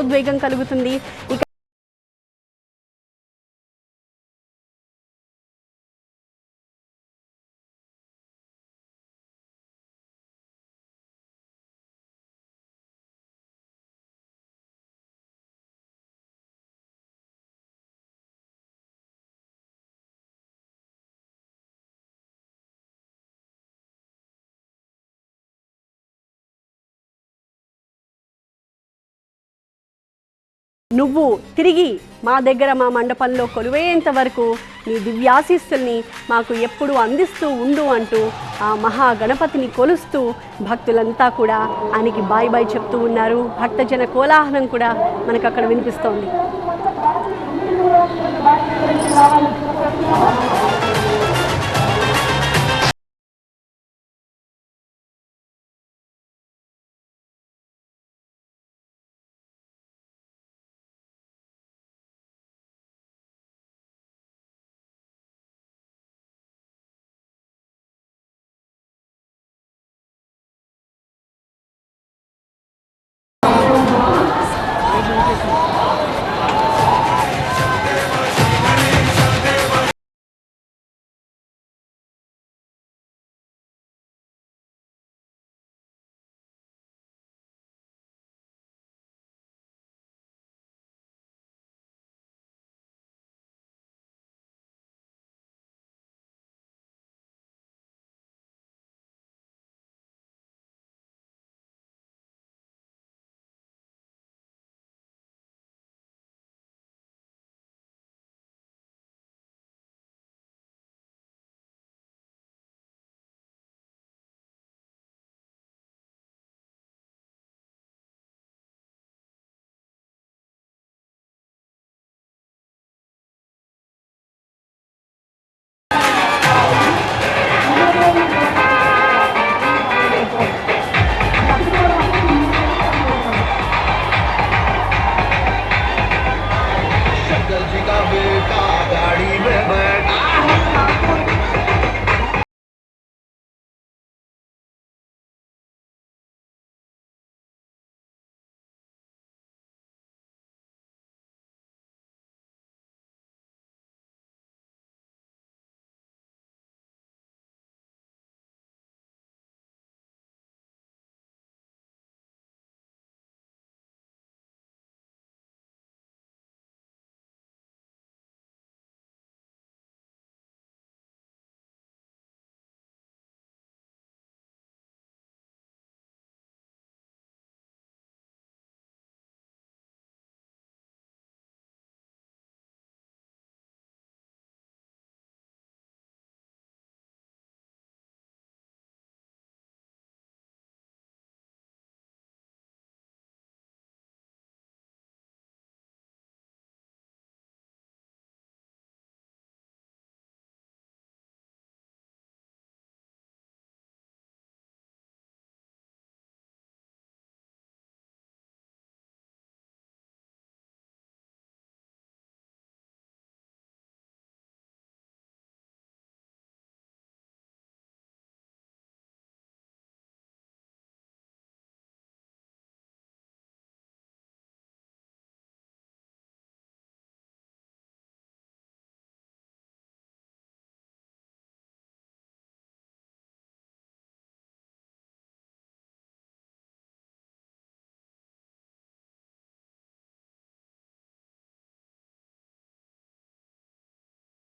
ఉద్వేగం కలుగుతుంది. ఇక నువ్వు తిరిగి మా దగ్గర మా మండపంలో కొలువేంత వరకు నీ దివ్యాశీస్సుల్ని మాకు ఎప్పుడు అందిస్తూ ఉండు అంటూ ఆ మహాగణపతిని కొలుస్తూ భక్తులంతా కూడా ఆయనకి బాయ్ బాయ్ చెప్తూ ఉన్నారు. భక్తజన కోలాహలం కూడా మనకు అక్కడ వినిపిస్తోంది.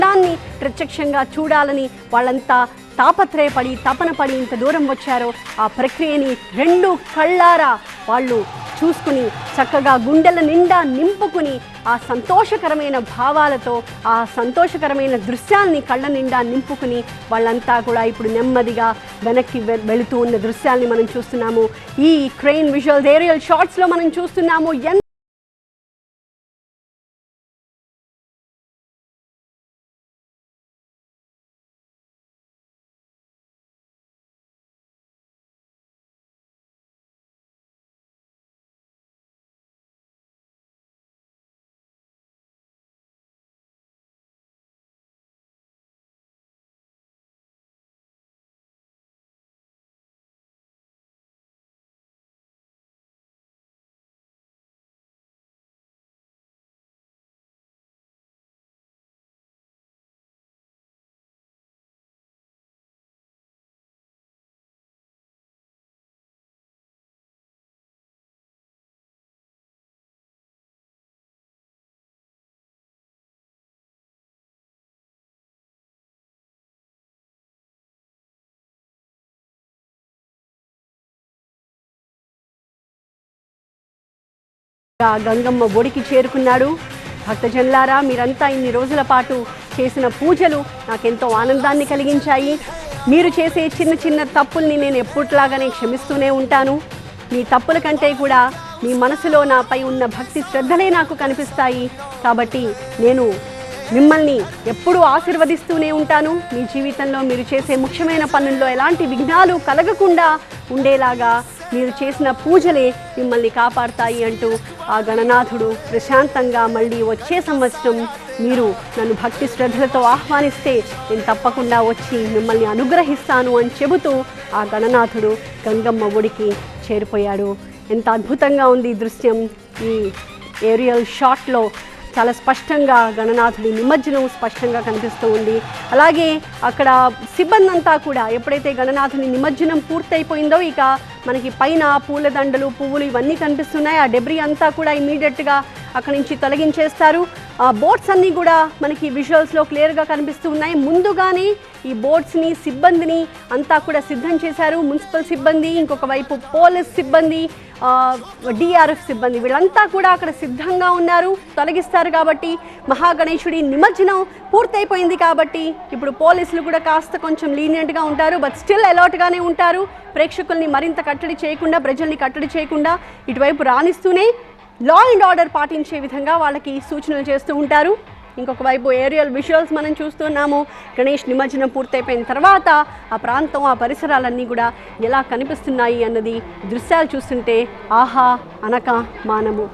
దాన్ని ప్రత్యక్షంగా చూడాలని వాళ్ళంతా తాపత్రయపడి తపన పడి ఇంత దూరం వచ్చారో ఆ ప్రక్రియని రెండు కళ్ళారా వాళ్ళు చూసుకుని చక్కగా గుండెల నిండా నింపుకుని ఆ సంతోషకరమైన భావాలతో ఆ సంతోషకరమైన దృశ్యాల్ని కళ్ళ నిండా నింపుకుని వాళ్ళంతా కూడా ఇప్పుడు నెమ్మదిగా వెనక్కి వెళుతూ ఉన్న దృశ్యాల్ని మనం చూస్తున్నాము. ఈ క్రెయిన్ విజువల్ ఏరియల్ షార్ట్స్లో మనం చూస్తున్నాము. ఎంత గంగమ్మ ఒడికి చేరుకున్నాడు. భక్తజనులారా మీరంతా ఇన్ని రోజుల పాటు చేసిన పూజలు నాకెంతో ఆనందాన్ని కలిగించాయి. మీరు చేసే చిన్న చిన్న తప్పుల్ని నేను ఎప్పట్లాగానే క్షమిస్తూనే ఉంటాను. మీ తప్పుల కంటే కూడా మీ మనసులో నాపై ఉన్న భక్తి శ్రద్ధలే నాకు కనిపిస్తాయి. కాబట్టి నేను మిమ్మల్ని ఎప్పుడూ ఆశీర్వదిస్తూనే ఉంటాను. మీ జీవితంలో మీరు చేసే ముఖ్యమైన పనుల్లో ఎలాంటి విఘ్నాలు కలగకుండా ఉండేలాగా మీరు చేసిన పూజలే మిమ్మల్ని కాపాడతాయి అంటూ ఆ గణనాథుడు ప్రశాంతంగా మళ్ళీ వచ్చే సంవత్సరం మీరు నన్ను భక్తి శ్రద్ధలతో ఆహ్వానిస్తే నేను తప్పకుండా వచ్చి మిమ్మల్ని అనుగ్రహిస్తాను అని చెబుతూ ఆ గణనాథుడు గంగమ్మ ఒడికి చేరిపోయాడు. ఎంత అద్భుతంగా ఉంది ఈ దృశ్యం. ఈ ఏరియల్ షాట్లో చాలా స్పష్టంగా గణనాథుడి నిమజ్జనం స్పష్టంగా కనిపిస్తూ ఉంది. అలాగే అక్కడ సిబ్బంది అంతా కూడా ఎప్పుడైతే గణనాథుని నిమజ్జనం పూర్తయిపోయిందో ఇక మనకి పైన పూలదండలు పువ్వులు ఇవన్నీ కనిపిస్తున్నాయి. ఆ డెబ్రీ అంతా కూడా ఇమీడియట్గా అక్కడి నుంచి తొలగించేస్తారు. ఆ బోట్స్ అన్నీ కూడా మనకి విజువల్స్లో క్లియర్గా కనిపిస్తూ ఉన్నాయి. ముందుగానే ఈ బోట్స్ని సిబ్బందిని అంతా కూడా సిద్ధం చేశారు. మున్సిపల్ సిబ్బంది ఇంకొక వైపు పోలీస్ సిబ్బంది డిఆర్ఎఫ్ సిబ్బంది వీళ్ళంతా కూడా అక్కడ సిద్ధంగా ఉన్నారు తొలగిస్తారు కాబట్టి మహాగణేశుడి నిమజ్జనం పూర్తయిపోయింది కాబట్టి ఇప్పుడు పోలీసులు కూడా కాస్త కొంచెం లీనియంట్గా ఉంటారు బట్ స్టిల్ అలర్ట్గానే ఉంటారు. ప్రేక్షకుల్ని మరింత కట్టడి చేయకుండా ప్రజల్ని కట్టడి చేయకుండా ఇటువైపు రాణిస్తూనే లా అండ్ ఆర్డర్ పాటించే విధంగా వాళ్ళకి సూచనలు చేస్తూ ఉంటారు. ఇంకొక వైపు ఏరియల్ విజువల్స్ మనం చూస్తున్నాము. గణేష్ నిమజ్జనం పూర్తయిపోయిన తర్వాత ఆ ప్రాంతం ఆ పరిసరాలన్నీ కూడా ఎలా కనిపిస్తున్నాయి అన్నది దృశ్యాలు చూస్తుంటే ఆహా అనక మానము.